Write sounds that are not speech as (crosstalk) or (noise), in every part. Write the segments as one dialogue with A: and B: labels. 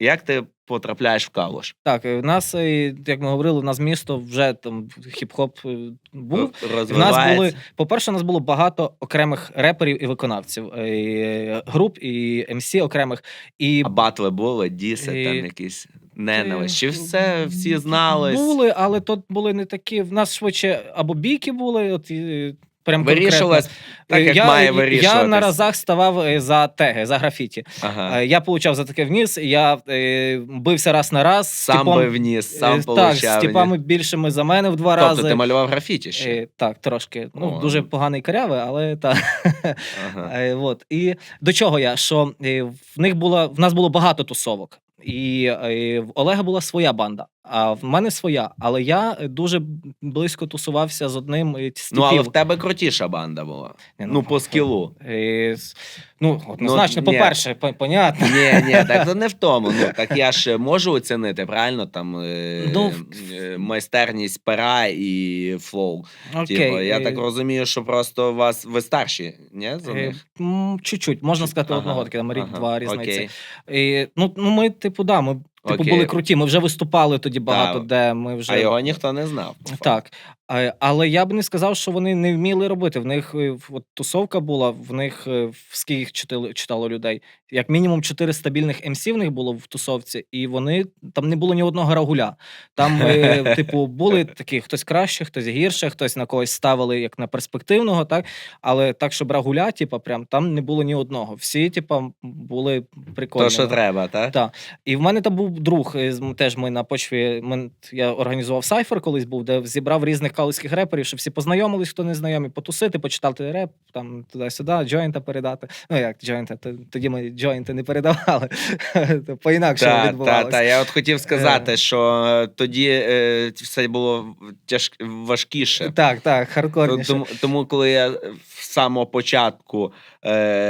A: Як ти потрапляєш в Калуш?
B: Так, е, в нас, е, як ми говорили, у нас місто вже там хіп-хоп е, був. І В нас були, по-перше, у нас було багато окремих реперів і виконавців, е, груп і МС окремих. І
A: А батли були, діси,
B: І-
A: там якісь ненависть. Чи все всі знали?
B: були, але то були не такі. В нас швидше або бійки були, от і, прям конкретно.
A: так, як
B: я,
A: має
B: Я на разах ставав е, за теги, за графіті.
A: Ага.
B: Е, Я получав за таке вніс, я е, бився раз на раз.
A: Сам
B: типом-
A: би вніс, сам.
B: Так, з типами більшими за мене в два
A: Тобто
B: рази.
A: ти малював графіті ще?
B: Так, трошки. Ну, дуже поганий карявий, але так.
A: Ага. (laughs)
B: От. І до чого я? Що в них було, в нас було багато тусовок. І в Олега була своя банда, а в мене своя. Але я е, дуже близько тусувався з одним е, з
A: Ну, але в тебе крутіша банда була.
B: Ні,
A: Ну, по скілу.
B: Е, с- ну, однозначно,
A: ні.
B: по-перше, по- понятно.
A: Ні, ні, (laughs) так то не в тому. Ну так я ж можу оцінити, правильно? Там е,
B: Ну,
A: е, майстерність пера і флоу.
B: Окей.
A: Типу, я
B: е,
A: так розумію, що просто у вас ви старші, ні? За
B: е,
A: них?
B: Чуть-чуть, можна сказати,
A: Ага,
B: одного таки, там рік-два різниці.
A: Окей.
B: І, ну, ну, ми, типу, да, ми типу,
A: Окей.
B: були круті. Ми вже виступали тоді багато,
A: Да.
B: де ми вже.
A: А його ніхто не знав. по факту.
B: Так. Але я б не сказав, що вони не вміли робити. В них е, в- от, тусовка була, в них е, в- скільки їх читали, читало людей. Як мінімум чотири стабільних МС в них було в тусовці, і вони там не було ні одного рагуля. Там, е, (laughs) типу, були такі хтось краще, хтось гірше, хтось на когось ставили як на перспективного, так. Але так, щоб рагуля, типу, прям там не було ні одного. Всі, типу, були прикольні.
A: То, що треба, так?
B: Так. І в мене там був друг. е, з- Теж ми на почві. Ми, я організував сайфер колись був, де зібрав різних калузьких реперів, щоб всі познайомились, хто не знайомі, потусити, почитати реп, там туди-сюди, джойнта передати. Ну як джойнта, то- тоді ми джойнти не передавали. (laughs)
A: Так, так,
B: відбувалося.
A: так. Я от хотів сказати,
B: Е.
A: що е, тоді е, все було тяж... важкіше.
B: Так, так, хардкорніше.
A: Тому, тому, коли я в самого початку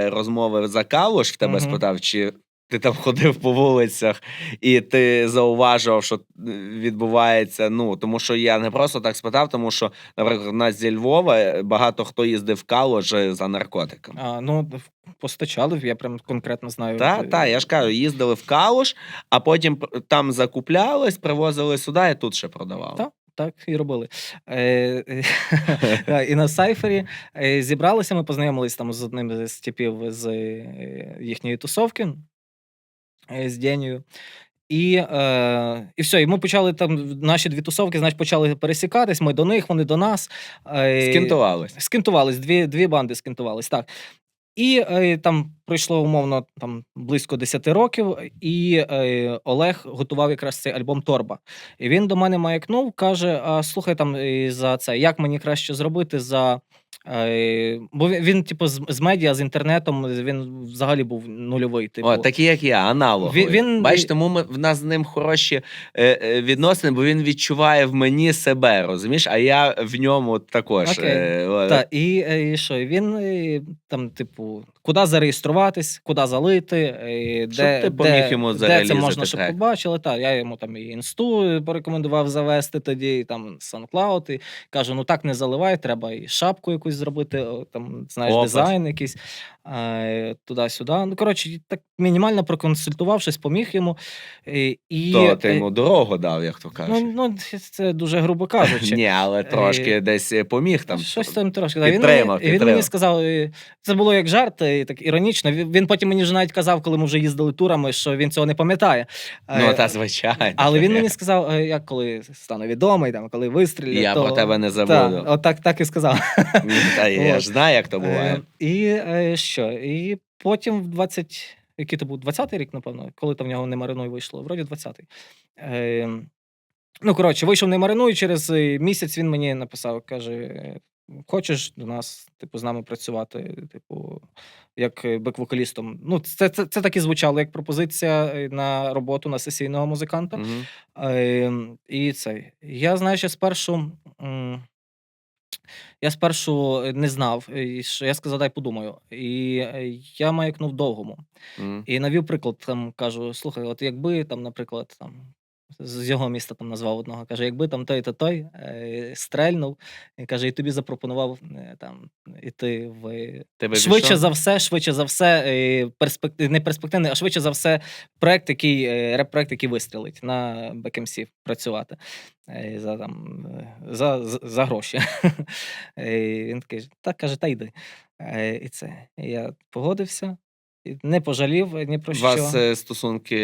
A: розмови за Калуш в тебе спитав, чи ти там ходив по вулицях, і ти зауважував, що е, відбувається. Ну тому що я не просто так спитав, тому що, наприклад, в нас зі Львова е, багато хто їздив в е, за наркотиками.
B: А, ну, постачали, я прям конкретно знаю.
A: Так,
B: е,
A: так, я ж кажу, їздили в Калуш, а потім там закуплялись, привозили сюди і тут ще продавали.
B: Так. Так і робили. Е, (laughs) і на сайфері зібралися, ми познайомилися там з одним з типів з їхньої тусовки з Дєнію. І, е, і все, і ми почали там наші дві тусовки, значить, почали пересікатись. Ми до них, вони до нас. Е,
A: Скінтувались.
B: Скінтувались, дві, дві банди скінтувались, так. І е, там пройшло умовно там близько 10 років, і е, Олег готував якраз цей альбом Торба. І він до мене маякнув, каже: а, слухай, там і за це, як мені краще зробити за. Е, бо він, він, типу, з, з медіа, з інтернетом, він взагалі був нульовий. Типу.
A: О, такі, як я, аналоговий.
B: Він- він-
A: Бачиш, тому ми, в нас з ним хороші е, е, відносини, бо він відчуває в мені себе, розумієш? А я в ньому також.
B: Окей.
A: Е, о,
B: Так, і, е, і що? Він е, там, типу, куди зареєструватись, куди залити, е,
A: Щоб
B: де,
A: ти поміг
B: де,
A: йому
B: де це можна, щоб
A: трек.
B: побачили. Та я йому там і інсту порекомендував завести тоді, і там SoundCloud, і кажу: ну так не заливай, треба і шапку якусь зробити, там, знаєш,
A: Опас.
B: дизайн якийсь е, туди-сюди. Ну, коротше, так мінімально проконсультував, щось поміг йому. Е, і,
A: То ти
B: е,
A: йому дорогу дав, як то кажуть.
B: ну, ну, це дуже грубо кажучи.
A: Ні, але трошки десь е, поміг там.
B: Щось там трошки. Да. Він,
A: підтримав,
B: мені, він
A: підтримав.
B: мені сказав, е, це було як жарт, е, так іронічно. Він, він потім мені вже навіть казав, коли ми вже їздили турами, що він цього не пам'ятає.
A: Ну, та звичайно.
B: але він мені сказав, е, як коли стану відомий, там, коли вистрілю.
A: Я
B: то...
A: про тебе не
B: Та,
A: забуду.
B: от так, так і сказав.
A: Та я
B: От.
A: ж знаю, як то буває.
B: Е, І е, що? І потім в 20... Який то був 20-й рік, напевно, коли там в нього не маринуй вийшло, вроді 20-й. Е, ну, коротше, вийшов не маринуй, через е, місяць він мені написав, каже: хочеш до нас, типу, з нами працювати, типу, як е, бек-вокалістом. Ну, це, це, це так і звучало, як пропозиція е, на роботу на сесійного музиканта.
A: Мгм.
B: Е, і цей. Я, знаєш, я спершу. м, Я спершу е, не знав, і що я сказав, дай подумаю. І е, я маякнув довгому.
A: Mm.
B: І навів приклад, там кажу: слухай, от якби там, наприклад, там з його міста там назвав одного. Каже: якби там той, то той е, стрельнув, і каже, і тобі запропонував е, там іти в
A: Ти би
B: швидше
A: пішов?
B: за все, швидше за все, е, перспек... не перспективний, а швидше за все, проект, який е, реп-проект, який вистрілить на BackMC працювати е, за там е, за, за, за гроші. (laughs) Е, Він такий, так каже, та йди. Е, І це і я погодився. Не пожалів ні про
A: У
B: що.
A: вас е, стосунки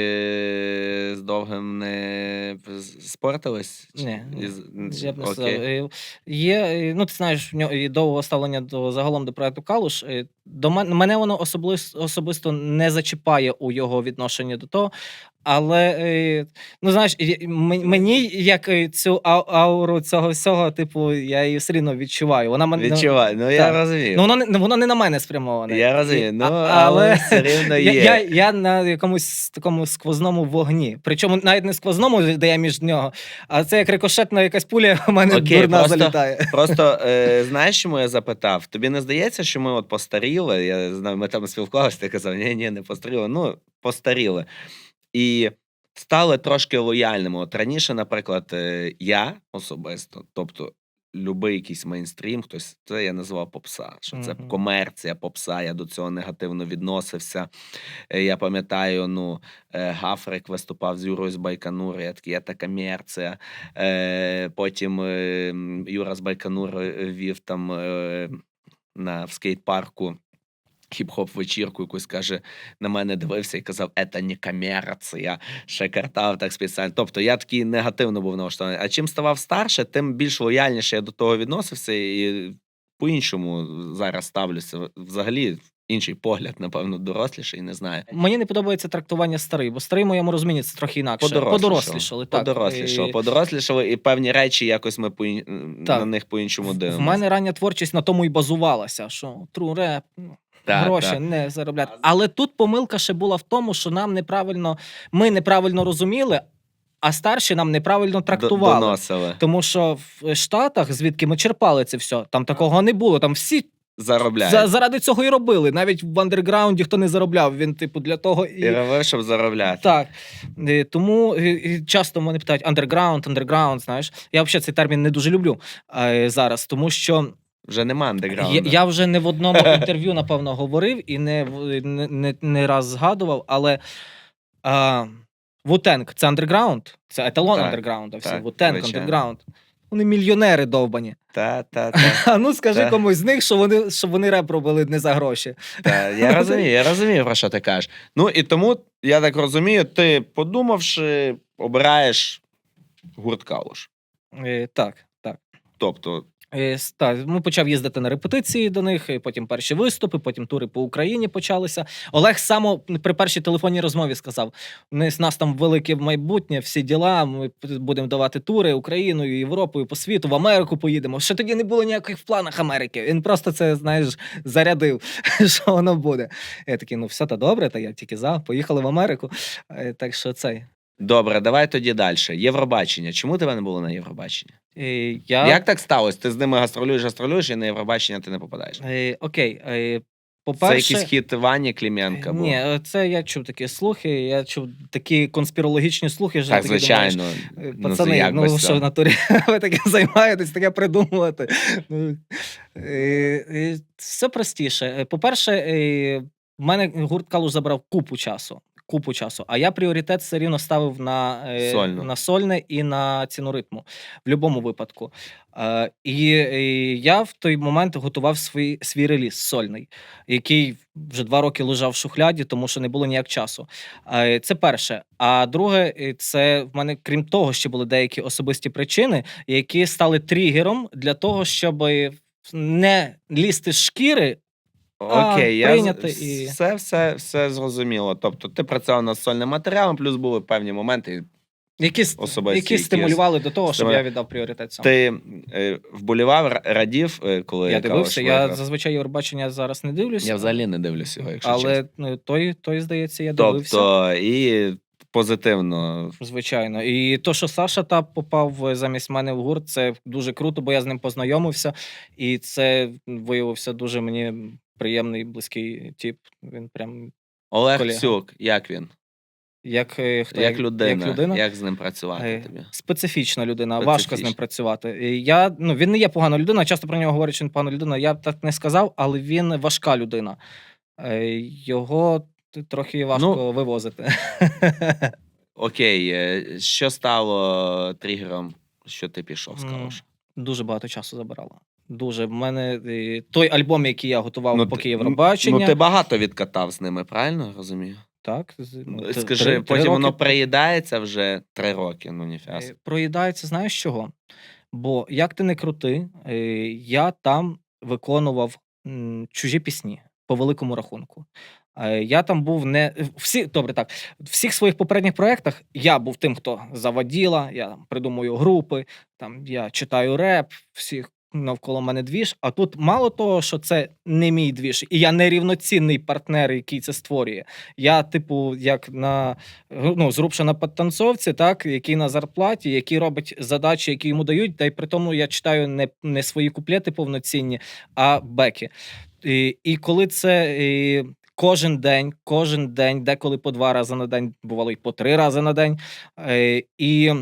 A: з довгим не з- спортились? Чи-
B: Ні,
A: із-
B: Я б не сказав.
A: Окей.
B: Е, Є, е, ну ти знаєш, в нього і довго ставлення до загалом до проекту Калуш. Е, До мене мене воно особисто, особисто не зачіпає у його відношенні до того. Але е, ну знаєш, мені як е, цю ауру цього всього, типу, я її все рівно відчуваю. Вона мене
A: Відчуваю, ну я розумію.
B: Ну, воно воно не на мене спрямоване.
A: я розумію, ну
B: а-
A: але (laughs) все рівно є.
B: я, я на якомусь такому сквозному вогні. Причому навіть не сквозному, де я між нього, а це як рикошетна якась пуля, (laughs) у мене
A: Окей,
B: дурна
A: просто-
B: залітає.
A: Просто е, (laughs) знаєш, чому я запитав? Тобі не здається, що ми от постаріли? Я знаю, ми там спілкувалися, ти казав, ні, ні, не постаріли. Ну, постаріли. І стали трошки лояльними. От раніше, наприклад, е, я особисто, тобто. Любий якийсь мейнстрім, хтось це я називав попса, що це
B: Мгм.
A: комерція, попса. Я до цього негативно відносився. Е, Я пам'ятаю, ну е, Гафрик виступав з Юрою з Байконур, я такий, це комерція. Е, Потім е, Юра з Байконур е, вів там на в скейт-парку. Хіп-хоп вечірку якусь каже, на мене дивився і казав, це не комерція, ще картав так спеціально. Тобто я такий негативно був налаштований. А чим ставав старше, тим більш лояльніше я до того відносився і по-іншому зараз ставлюся. Взагалі, інший погляд, напевно, доросліший, не знаю.
B: Мені не подобається трактування старий, бо старий в моєму розумінні це трохи інакше.
A: Подорослішало.
B: Подорослішали, так.
A: Подорослішало,
B: І
A: подорослішало, і певні речі якось ми по на них по-іншому
B: В
A: дивимося.
B: мене рання творчість на тому і базувалася, що тру реп, ну,
A: Так,
B: гроші
A: так.
B: не заробляти. Але тут помилка ще була в тому, що нам неправильно, ми неправильно розуміли, а старші нам неправильно трактували.
A: Доносили.
B: Тому що в Штатах, звідки ми черпали це все, там такого не було. Там всі
A: Заробляють.
B: за, заради цього і робили. Навіть в андерграунді хто не заробляв. Він, типу, для того і.
A: І робив, щоб заробляти.
B: Так. Е, Тому е, і часто мене питають андерграунд, андерграунд, знаєш. Я взагалі цей термін не дуже люблю е, зараз, тому що
A: Вже нема андеграунду.
B: я вже не в одному інтерв'ю, напевно, говорив і не, не, не, не раз згадував, але а, Вутенг це андерграунд, це еталон
A: Так,
B: андерграунда. Всі.
A: так, звичайно.
B: андерграунд. Вони мільйонери довбані.
A: Та, та, (laughs) та,
B: А ну скажи
A: Так.
B: комусь з них, що вони, щоб вони реп робили не за гроші.
A: та. Я (laughs) розумію, я розумію, про що ти кажеш. Ну і тому, я так розумію, ти, подумавши, обираєш гурт Калуш.
B: Е, так, так.
A: Тобто,
B: Е, с- Так, ми почав їздити на репетиції до них, і потім перші виступи, потім тури по Україні почалися. Олег само при першій телефонній розмові сказав: у нас нас там велике майбутнє, всі діла. Ми будемо давати тури Україною, Європою, по світу, в Америку поїдемо. Ще тоді не було ніяких в планах Америки. Він просто це, знаєш, зарядив, (laughs) що воно буде. Я такий, ну все та добре, та я тільки за, поїхали в Америку. Е, Так що цей.
A: Добре, давай тоді далі. Євробачення. Чому тебе не було на Євробаченні?
B: Е, Я...
A: Як так сталося? Ти з ними гастролюєш, гастролюєш, і на Євробачення ти не попадаєш.
B: Е, Окей, е,
A: Це
B: по-перше...
A: якийсь хіт Вані Кліменка був.
B: Ні, е, це я чув такі слухи. Я чув такі конспірологічні слухи. що
A: так,
B: такі
A: звичайно.
B: «Е,
A: Ну, це
B: Пацани,
A: як
B: ну, що в натурі (laughs) ви таке займаєтесь, таке придумувати. Ну, е, е, Все простіше. Е, По-перше, е, в мене гурт Калуш забрав купу часу. Купу часу. А я пріоритет все рівно ставив на, е, на сольне і на ціну ритму в будь-якому випадку. Е, І е, я в той момент готував свій, свій реліз сольний, який вже два роки лежав в шухляді, тому що не було ніяк часу. Е, Це перше. А друге, е, це в мене, крім того, ще були деякі особисті причини, які стали тригером для того, щоб не лізти з шкіри.
A: Окей, я
B: прийняти
A: з-
B: і-
A: все, все, все зрозуміло. Тобто, ти працював над сольним матеріалом, плюс були певні моменти.
B: Які,
A: Особисті
B: які
A: якісь
B: стимулювали до того, щоб
A: стимуля-
B: я віддав пріоритет цьому.
A: Ти е, вболівав, ра- радів, е, коли
B: я
A: Калуш
B: дивився, я
A: виграв?
B: зазвичай Євробачення зараз не дивлюся.
A: Я взагалі не дивлюся його, якщо чесно.
B: але ну, той, той, здається, я дивився.
A: Тобто, і позитивно.
B: Звичайно. І то, що Саша Тап попав е, замість мене в гурт, це дуже круто, бо я з ним познайомився, і це виявився дуже мені приємний, близький тип. Він прям
A: Олег
B: Колега.
A: Цюк, як він?
B: Як, е, хто,
A: Як людина,
B: Як людина.
A: як з ним працювати
B: Е,
A: тобі?
B: Специфічна людина, важко з ним працювати. Я, ну, він не є погана людина, часто про нього говорять, що він погана людина. Я б так не сказав, але він важка людина. Е, Його трохи важко
A: Ну,
B: вивозити.
A: Окей, що стало тригером, що ти пішов,
B: М,
A: скажеш?
B: Дуже багато часу забирало. Дуже. В мене е, той альбом, який я готував
A: Ну,
B: поки Євробачення.
A: Ну, ти багато відкатав з ними, правильно я розумію?
B: Так, ну,
A: Скажи,
B: три- три
A: потім воно
B: роки
A: приїдається вже три роки, ну ніфіга.
B: Е. Проїдається, знаєш чого? Бо як ти не крути, е, я там виконував чужі пісні по великому рахунку. Е, Я там був не всі добре, так в всіх своїх попередніх проєктах я був тим, хто заводіла, я там придумую групи, там я читаю реп, всіх навколо мене двіж. А тут мало того, що це не мій двіж, і я не рівноцінний партнер, який це створює. Я, типу, як на ну, зрубша на підтанцовці, так, який на зарплаті, який робить задачі, які йому дають, та й при тому я читаю не, не свої куплети повноцінні, а беки. І, і коли це і, кожен день, кожен день, деколи по два рази на день, бувало і по три рази на день. е, І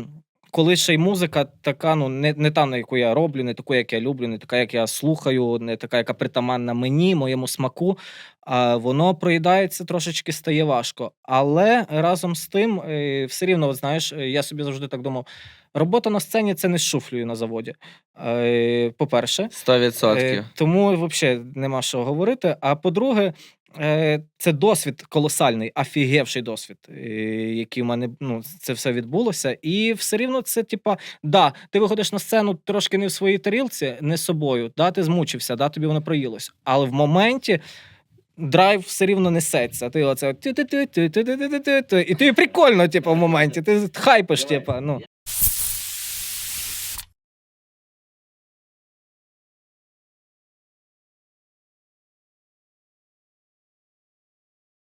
B: коли ще й музика така, ну не, не та, на яку я роблю, не таку, як я люблю, не така, як я слухаю, не така, яка притаманна мені, моєму смаку, а воно проїдається трошечки стає важко. Але разом з тим, е, все рівно, от знаєш, е, я собі завжди так думав: робота на сцені це не з шуфлею на заводі. Е, По-перше,
A: Сто відсотків.
B: Е, тому взагалі нема що говорити. А по-друге, Е, це досвід колосальний, афігевший досвід, е, який в мене ну, це все відбулося. І все рівно це, типа, да, ти виходиш на сцену трошки не в своїй тарілці, не з собою, да, ти змучився, да, тобі воно проїлось. Але в моменті драйв все рівно несеться. Ти оце і ти прикольно, типу, в моменті. Ти хайпиш, типу, ну.